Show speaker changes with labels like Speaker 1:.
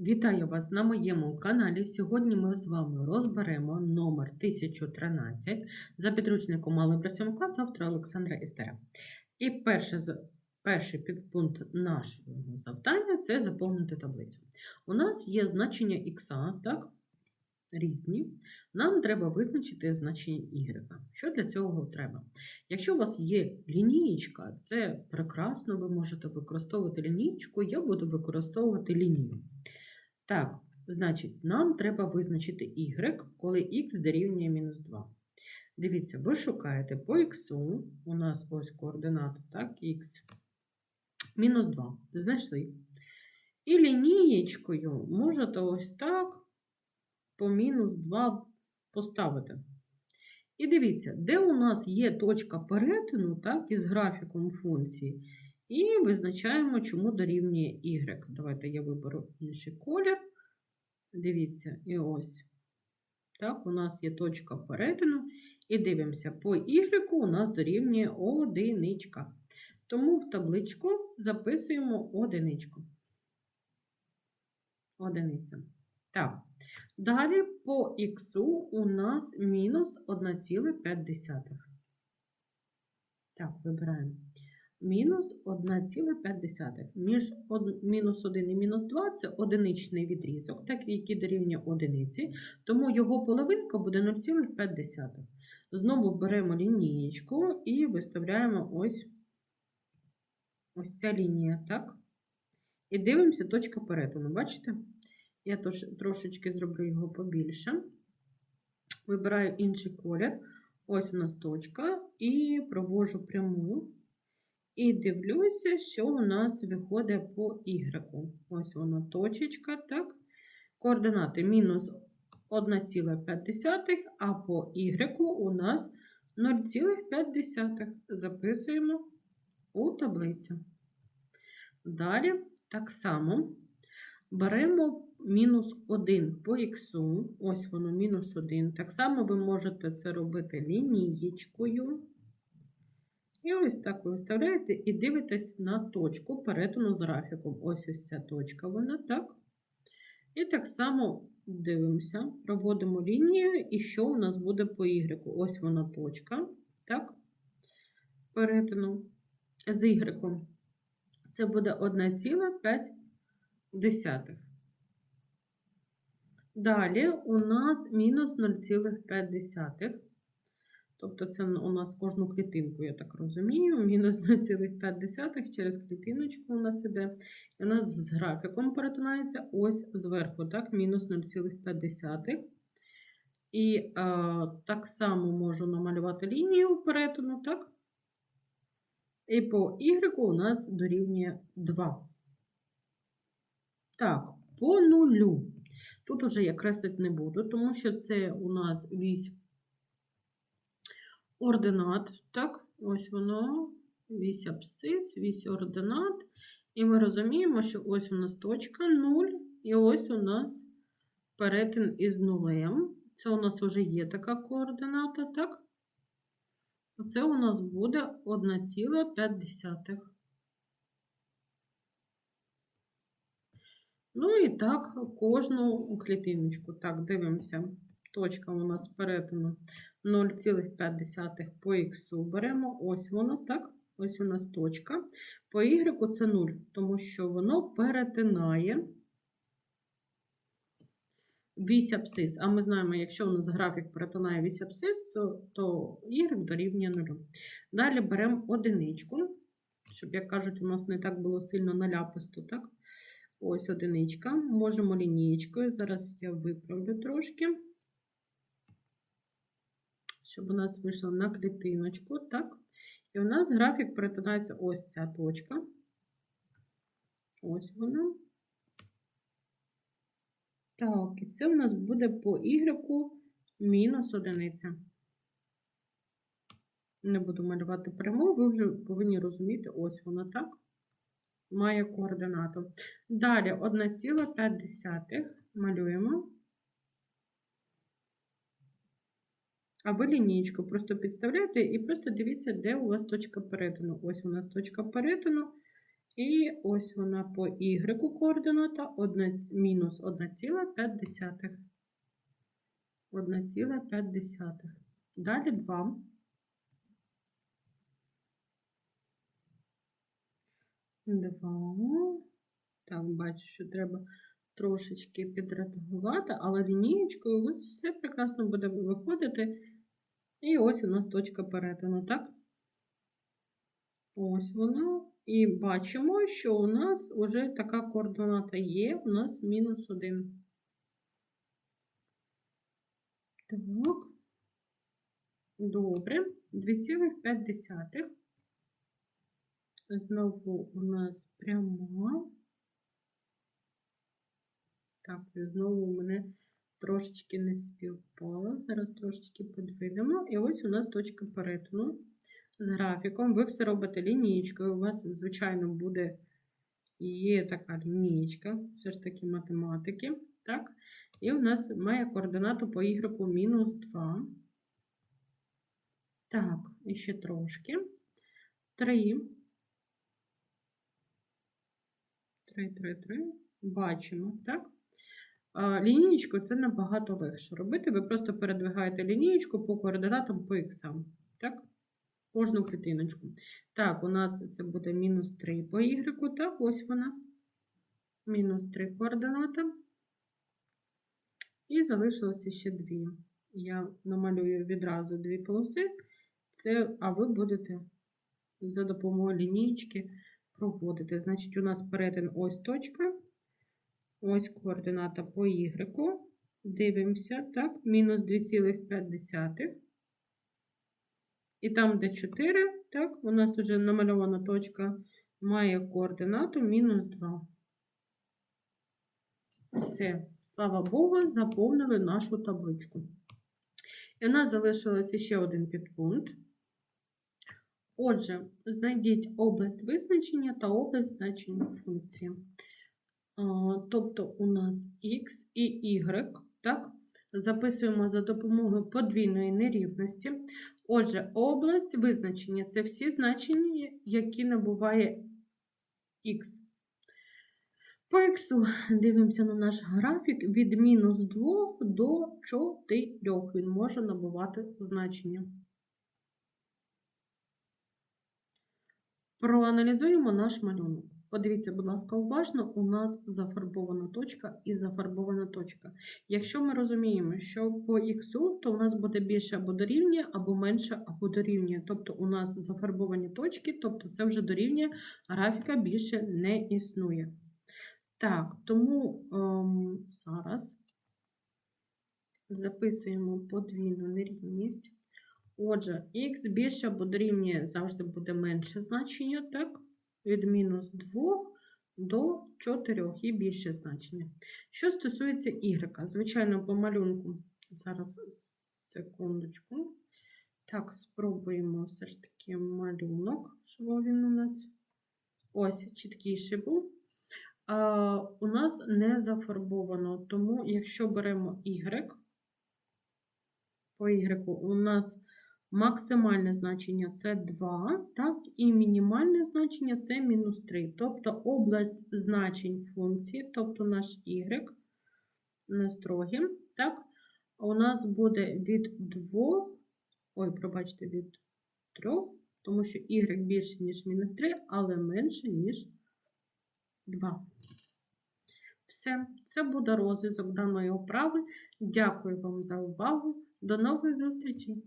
Speaker 1: Вітаю вас на моєму каналі. Сьогодні ми з вами розберемо номер 1013 за підручником Малий 7 класу автора Олександра Істера. І перше, перший підпункт нашого завдання це заповнити таблицю. У нас є значення х, так? Різні. Нам треба визначити значення y. Що для цього треба? Якщо у вас є лінієчка, це прекрасно, ви можете використовувати лінієчку, я буду використовувати лінію. Так, значить, нам треба визначити y, коли х дорівнює мінус 2. Дивіться, ви шукаєте по х, у нас ось координати, так, х, мінус 2. Знайшли. І лінієчкою можете ось так по мінус 2 поставити. І дивіться, де у нас є точка перетину, так, із графіком функції, і визначаємо, чому дорівнює y. Давайте я виберу інший колір. Дивіться, і ось. Так, у нас є точка перетину. І дивимося, по y у нас дорівнює одиничка. Тому в табличку записуємо одиничку. Одиниця. Так. Далі по х у нас мінус 1,5. Так, вибираємо. Мінус 1,5. Між мінус 1 і мінус 2 це одиничний відрізок, так, який дорівнює одиниці, тому його половинка буде 0,5. Знову беремо лінієчку і виставляємо ось, ось ця лінія, так? І дивимося точка перетину. Бачите? Я трошечки зроблю його побільше. Вибираю інший колір. Ось у нас точка, і провожу пряму. І дивлюся, що у нас виходить по y. Ось вона точечка, так? Координати мінус 1,5, а по y у нас 0,5. Записуємо у таблицю. Далі так само беремо мінус 1 по х, ось воно мінус 1. Так само ви можете це робити лінієчкою. І ось так ви виставляєте і дивитесь на точку перетину з графіком. Ось ось ця точка вона, так? І так само дивимося, проводимо лінію, і що у нас буде по y. Ось вона точка, так? Перетину з y. Це буде 1,5. Далі у нас мінус 0,5. Тобто це у нас кожну клітинку, я так розумію. Мінус 0,5 через клітиночку у нас іде. І у нас з графіком перетинається ось зверху, так, мінус 0,5. І е, так само можу намалювати лінію перетину, так? І по y у нас дорівнює 2. Так, по нулю. Тут уже я креслити не буду, тому що це у нас вісь ординат. Так, ось воно, вісь абсцис, вісь ординат. І ми розуміємо, що ось у нас точка 0, і ось у нас перетин із нулем. Це у нас вже є така координата, так? Це у нас буде 1,5. Ну і так, кожну клітиночку. Так, дивимося. Точка у нас перетину 0,5 по х беремо. Ось воно, так? Ось у нас точка. По y це 0, тому що воно перетинає вісь абсцис. А ми знаємо, якщо у нас графік перетинає вісь абсцис, то, то y дорівнює 0. Далі беремо одиничку, щоб, як кажуть, у нас не так було сильно наляписто, так? Ось одиничка. Можемо лінієчкою. Зараз я виправлю трошки, щоб у нас вийшло на клітиночку. Так. І у нас графік перетинається ось ця точка. Ось вона. Так, і це у нас буде по y мінус одиниця. Не буду малювати пряму, ви вже повинні розуміти, ось вона так має координату. Далі 1,5 малюємо. А ви лінійку просто підставляєте і просто дивіться, де у вас точка перетину. Ось у нас точка перетину. І ось вона по y координата 1, мінус 1,5. 1,5. Далі 2. Два. Так, бачу, що треба трошечки підредагувати, але лінієчкою ось все прекрасно буде виходити. І ось у нас точка перетину, так? Ось вона. І бачимо, що у нас вже така координата є, у нас мінус 1. Так. Добре. 2,5. Знову у нас пряма. Так, знову у мене трошечки не співпало. Зараз трошечки подвинемо. І ось у нас точка перетину з графіком. Ви все робите лінієчкою. У вас, звичайно, буде є така лінієчка, все ж таки математики. Так? І у нас має координату по y мінус 2. Так, і ще трошки. 3. 3, 3, 3. Бачимо, так? Лінієчку це набагато легше робити. Ви просто передвигаєте лінієчку по координатам по іксам. Так? Кожну клітиночку. Так, у нас це буде мінус 3 по y. Так, ось вона. Мінус 3 координата. І залишилося ще дві. Я намалюю відразу дві полоси. Це, а ви будете за допомогою лінійки проводити. Значить, у нас перетин ось точка. Ось координата по y. Дивимося, так, мінус 2,5. І там, де 4, так, у нас вже намальована точка має координату мінус 2. Все, слава Богу, заповнили нашу табличку. І у нас залишилося ще один підпункт. Отже, знайдіть область визначення та область значення функції. Тобто у нас X і Y, так? Записуємо за допомогою подвійної нерівності. Отже, область визначення це всі значення, які набуває X. По X дивимося на наш графік від мінус 2 до 4 він може набувати значення. Проаналізуємо наш малюнок. Подивіться, будь ласка, уважно, у нас зафарбована точка і зафарбована точка. Якщо ми розуміємо, що по х, то у нас буде більше або дорівнює, або менше, або дорівнює. Тобто у нас зафарбовані точки, тобто це вже дорівнює, графіка більше не існує. Так, тому ем, зараз записуємо подвійну нерівність. Отже, х більше або дорівнює завжди буде менше значення, так? Від мінус 2 до 4 і більше значення. Що стосується y, звичайно, по малюнку, зараз секундочку. Так, спробуємо все ж таки малюнок, щоб він у нас ось чіткіший був. А, У нас не зафарбовано, тому якщо беремо y, по y у нас Максимальне значення це 2, так, і мінімальне значення це мінус 3. Тобто область значень функції, тобто наш y, не строгим, так, у нас буде від 2, ой, пробачте, від 3, тому що y більше, ніж мінус 3, але менше, ніж 2. Все, це буде розв'язок даної оправи. Дякую вам за увагу. До нових зустрічей!